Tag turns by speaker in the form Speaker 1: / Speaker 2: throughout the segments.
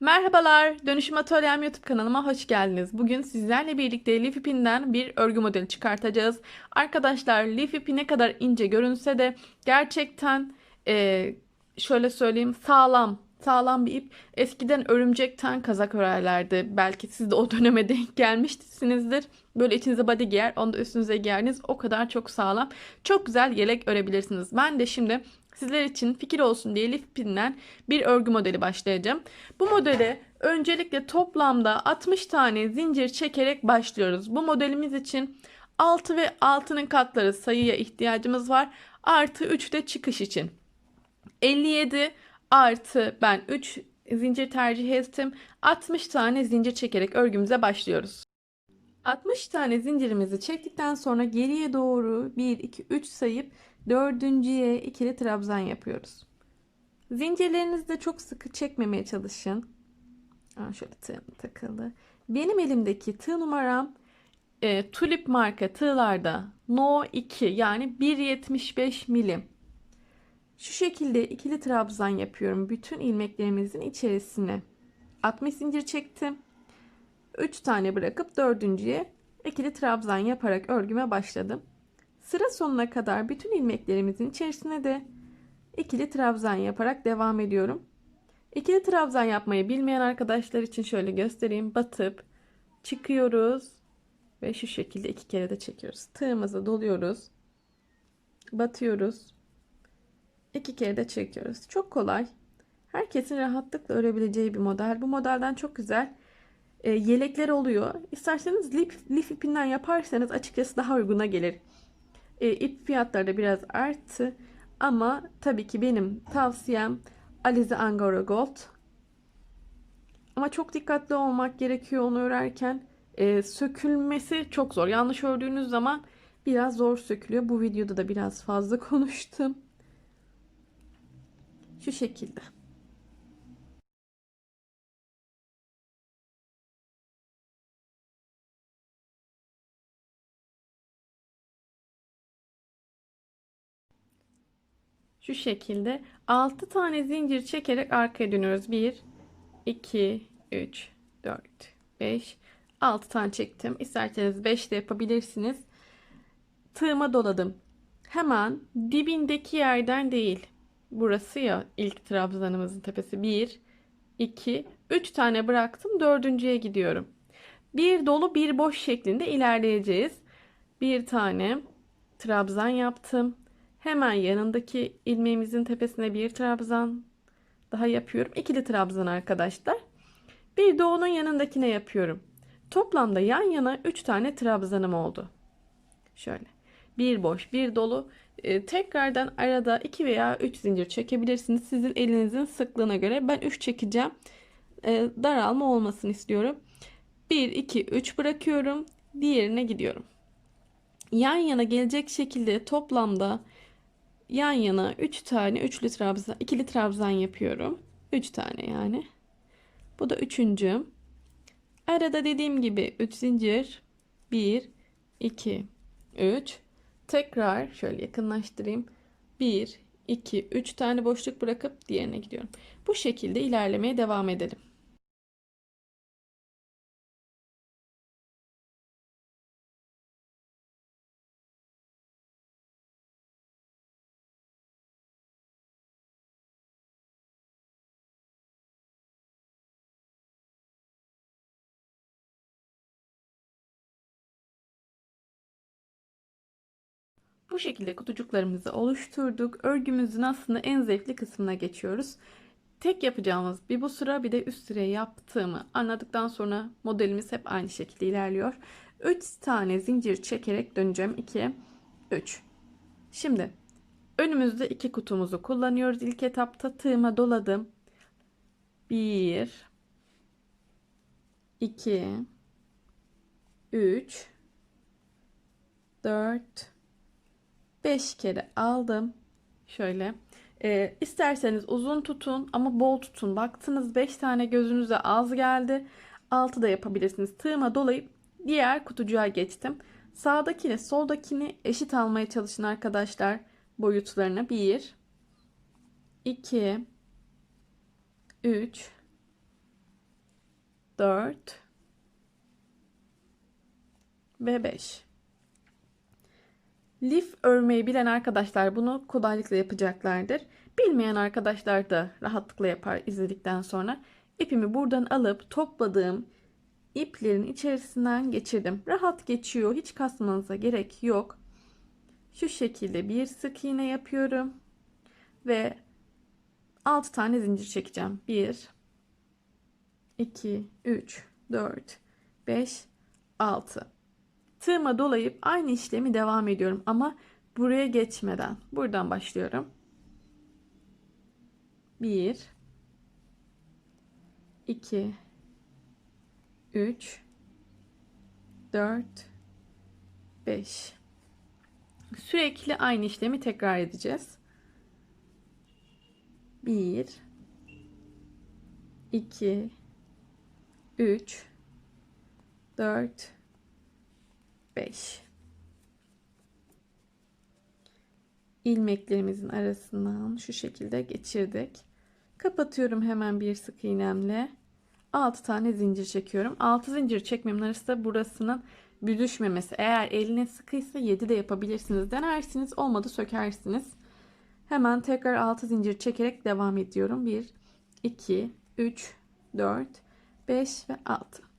Speaker 1: Merhabalar, Dönüşüm Atölyem YouTube kanalıma hoş geldiniz. Bugün sizlerle birlikte lif ipinden bir örgü modeli çıkartacağız. Arkadaşlar lif ipi ne kadar ince görünse de gerçekten eee, şöyle söyleyeyim sağlam, sağlam bir ip. Eskiden örümcekten kazak örerlerdi. Belki siz de o döneme denk gelmişsinizdir. Böyle içinize body giyer, onu da üstünüze giyerdiniz. O kadar çok sağlam. Çok güzel yelek örebilirsiniz. Ben de şimdi sizler için fikir olsun diye lif ipinden bir örgü modeli başlayacağım. Bu modele öncelikle toplamda 60 tane zincir çekerek başlıyoruz. Bu modelimiz için 6 ve 6'nın katları sayıya ihtiyacımız var. Artı 3 de çıkış için. 57 artı ben 3 zincir tercih ettim. 60 tane zincir çekerek örgümüze başlıyoruz. 60 tane zincirimizi çektikten sonra geriye doğru 1, 2, 3 sayıp dördüncüye ikili trabzan yapıyoruz. Zincirlerinizi de çok sıkı çekmemeye çalışın. Aa, şöyle tığım takıldı. Benim elimdeki tığ numaram e, tulip marka tığlarda No 2 yani 1.75 milim. Şu şekilde ikili trabzan yapıyorum. Bütün ilmeklerimizin içerisine 60 zincir çektim. 3 tane bırakıp dördüncüye ikili trabzan yaparak örgüme başladım. Sıra sonuna kadar bütün ilmeklerimizin içerisine de ikili trabzan yaparak devam ediyorum. İkili trabzan yapmayı bilmeyen arkadaşlar için şöyle göstereyim. Batıp çıkıyoruz ve şu şekilde iki kere de çekiyoruz. Tığımızı doluyoruz. Batıyoruz. İki kere de çekiyoruz. Çok kolay. Herkesin rahatlıkla örebileceği bir model. Bu modelden çok güzel e, yelekler oluyor. İsterseniz lif, lif ipinden yaparsanız açıkçası daha uyguna gelir. E, ip fiyatları da biraz arttı. Ama tabii ki benim tavsiyem Alize Angora Gold. Ama çok dikkatli olmak gerekiyor onu örerken. E, sökülmesi çok zor. Yanlış ördüğünüz zaman biraz zor sökülüyor. Bu videoda da biraz fazla konuştum. Şu şekilde. Şu şekilde 6 tane zincir çekerek arkaya dönüyoruz. 1, 2, 3, 4, 5, 6 tane çektim. İsterseniz 5 de yapabilirsiniz. Tığıma doladım. Hemen dibindeki yerden değil. Burası ya ilk trabzanımızın tepesi. 1, 2, 3 tane bıraktım. Dördüncüye gidiyorum. Bir dolu bir boş şeklinde ilerleyeceğiz. Bir tane trabzan yaptım. Hemen yanındaki ilmeğimizin tepesine bir trabzan daha yapıyorum. İkili trabzan arkadaşlar. Bir de onun yanındakine yapıyorum. Toplamda yan yana 3 tane trabzanım oldu. Şöyle. Bir boş, bir dolu. Ee, tekrardan arada 2 veya 3 zincir çekebilirsiniz. Sizin elinizin sıklığına göre. Ben 3 çekeceğim. Ee, daralma olmasını istiyorum. 1, 2, 3 bırakıyorum. Diğerine gidiyorum. Yan yana gelecek şekilde toplamda yan yana 3 tane üçlü trabzan, ikili trabzan yapıyorum. 3 tane yani. Bu da üçüncü. Arada dediğim gibi 3 zincir. 1, 2, 3. Tekrar şöyle yakınlaştırayım. 1, 2, 3 tane boşluk bırakıp diğerine gidiyorum. Bu şekilde ilerlemeye devam edelim. Bu şekilde kutucuklarımızı oluşturduk. Örgümüzün aslında en zevkli kısmına geçiyoruz. Tek yapacağımız bir bu sıra bir de üst sıraya yaptığımı anladıktan sonra modelimiz hep aynı şekilde ilerliyor. 3 tane zincir çekerek döneceğim. 2, 3. Şimdi önümüzde iki kutumuzu kullanıyoruz. İlk etapta tığıma doladım. 1, 2, 3, 4, 5 kere aldım. Şöyle. Ee, isterseniz uzun tutun ama bol tutun. Baktınız 5 tane gözünüze az geldi. 6 da yapabilirsiniz. Tığıma dolayıp diğer kutucuğa geçtim. Sağdakini soldakini eşit almaya çalışın arkadaşlar. boyutlarını 1 2 3 4 ve 5. Lif örmeyi bilen arkadaşlar bunu kolaylıkla yapacaklardır. Bilmeyen arkadaşlar da rahatlıkla yapar izledikten sonra. İpimi buradan alıp topladığım iplerin içerisinden geçirdim. Rahat geçiyor. Hiç kasmanıza gerek yok. Şu şekilde bir sık iğne yapıyorum. Ve 6 tane zincir çekeceğim. 1 2 3 4 5 6 Tığıma dolayıp aynı işlemi devam ediyorum ama buraya geçmeden buradan başlıyorum. 1 2 3 4 5 Sürekli aynı işlemi tekrar edeceğiz. 1 2 3 4 5 ilmeklerimizin arasından şu şekilde geçirdik. Kapatıyorum hemen bir sık iğnemle. 6 tane zincir çekiyorum. 6 zincir çekmemin arasında burasının büzüşmemesi. Eğer eline sıkıysa 7 de yapabilirsiniz. Denersiniz olmadı sökersiniz. Hemen tekrar 6 zincir çekerek devam ediyorum. 1, 2, 3, 4, 5 ve 6.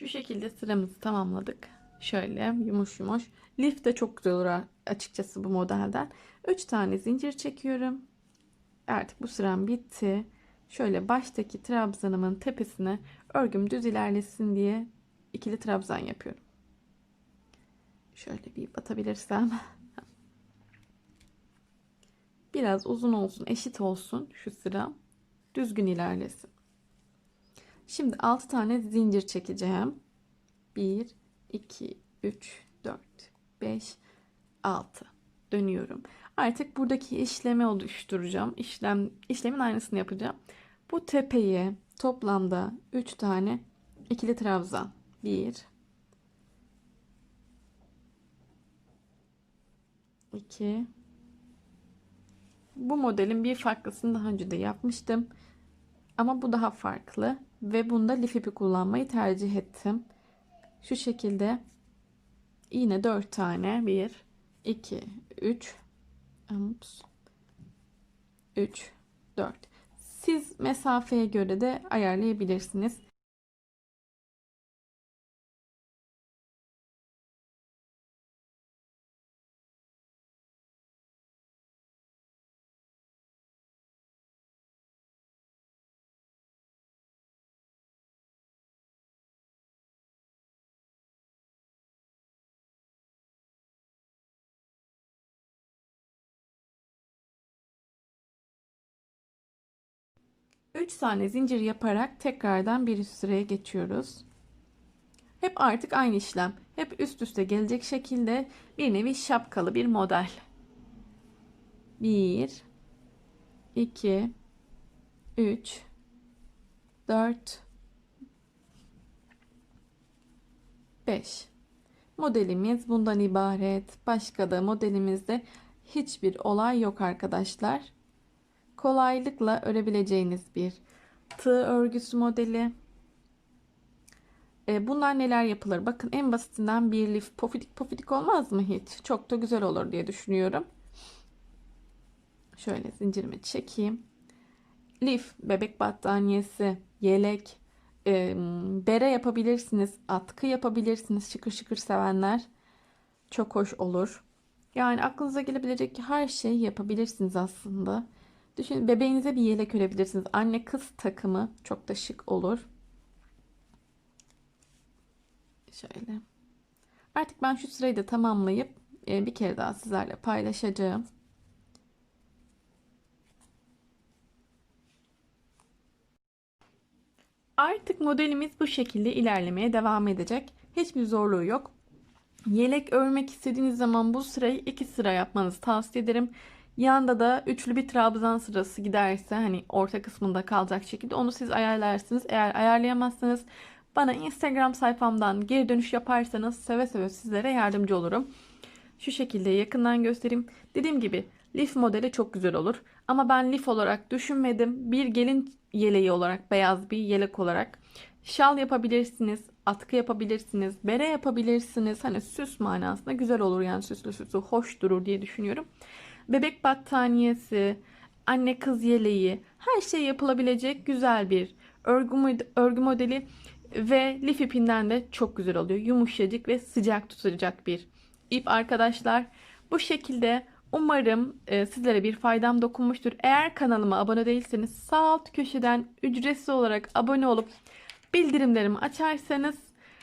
Speaker 1: Şu şekilde sıramızı tamamladık. Şöyle yumuş yumuş. Lif de çok güzel olur açıkçası bu modelden. 3 tane zincir çekiyorum. Artık bu sıram bitti. Şöyle baştaki trabzanımın tepesine örgüm düz ilerlesin diye ikili trabzan yapıyorum. Şöyle bir batabilirsem. Biraz uzun olsun, eşit olsun şu sıra. Düzgün ilerlesin. Şimdi 6 tane zincir çekeceğim. 1, 2, 3, 4, 5, 6. Dönüyorum. Artık buradaki işlemi oluşturacağım. İşlem, işlemin aynısını yapacağım. Bu tepeye toplamda 3 tane ikili trabzan. 1, 2, bu modelin bir farklısını daha önce de yapmıştım. Ama bu daha farklı ve bunda lif ipi kullanmayı tercih ettim. Şu şekilde yine 4 tane 1 2 3 3 4 siz mesafeye göre de ayarlayabilirsiniz. 3 tane zincir yaparak tekrardan bir üst sıraya geçiyoruz. Hep artık aynı işlem. Hep üst üste gelecek şekilde bir nevi şapkalı bir model. 1 2 3 4 5 Modelimiz bundan ibaret. Başka da modelimizde hiçbir olay yok arkadaşlar kolaylıkla örebileceğiniz bir tığ örgüsü modeli. E, bunlar neler yapılır? Bakın en basitinden bir lif pofidik pofidik olmaz mı hiç? Çok da güzel olur diye düşünüyorum. Şöyle zincirimi çekeyim. Lif, bebek battaniyesi, yelek, e, bere yapabilirsiniz, atkı yapabilirsiniz. Şıkır şıkır sevenler çok hoş olur. Yani aklınıza gelebilecek her şeyi yapabilirsiniz aslında. Düşünün bebeğinize bir yelek örebilirsiniz. Anne kız takımı çok da şık olur. Şöyle. Artık ben şu sırayı da tamamlayıp e, bir kere daha sizlerle paylaşacağım. Artık modelimiz bu şekilde ilerlemeye devam edecek. Hiçbir zorluğu yok. Yelek örmek istediğiniz zaman bu sırayı iki sıra yapmanızı tavsiye ederim. Yanda da üçlü bir trabzan sırası giderse hani orta kısmında kalacak şekilde onu siz ayarlarsınız. Eğer ayarlayamazsanız bana Instagram sayfamdan geri dönüş yaparsanız seve seve sizlere yardımcı olurum. Şu şekilde yakından göstereyim. Dediğim gibi lif modeli çok güzel olur. Ama ben lif olarak düşünmedim. Bir gelin yeleği olarak, beyaz bir yelek olarak şal yapabilirsiniz, atkı yapabilirsiniz, bere yapabilirsiniz. Hani süs manasında güzel olur yani süslü süslü hoş durur diye düşünüyorum. Bebek battaniyesi, anne kız yeleği, her şey yapılabilecek güzel bir örgü, örgü modeli ve lif ipinden de çok güzel oluyor. Yumuşacık ve sıcak tutacak bir ip arkadaşlar. Bu şekilde umarım e, sizlere bir faydam dokunmuştur. Eğer kanalıma abone değilseniz sağ alt köşeden ücretsiz olarak abone olup bildirimlerimi açarsanız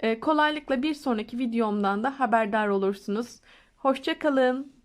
Speaker 1: e, kolaylıkla bir sonraki videomdan da haberdar olursunuz. Hoşça kalın.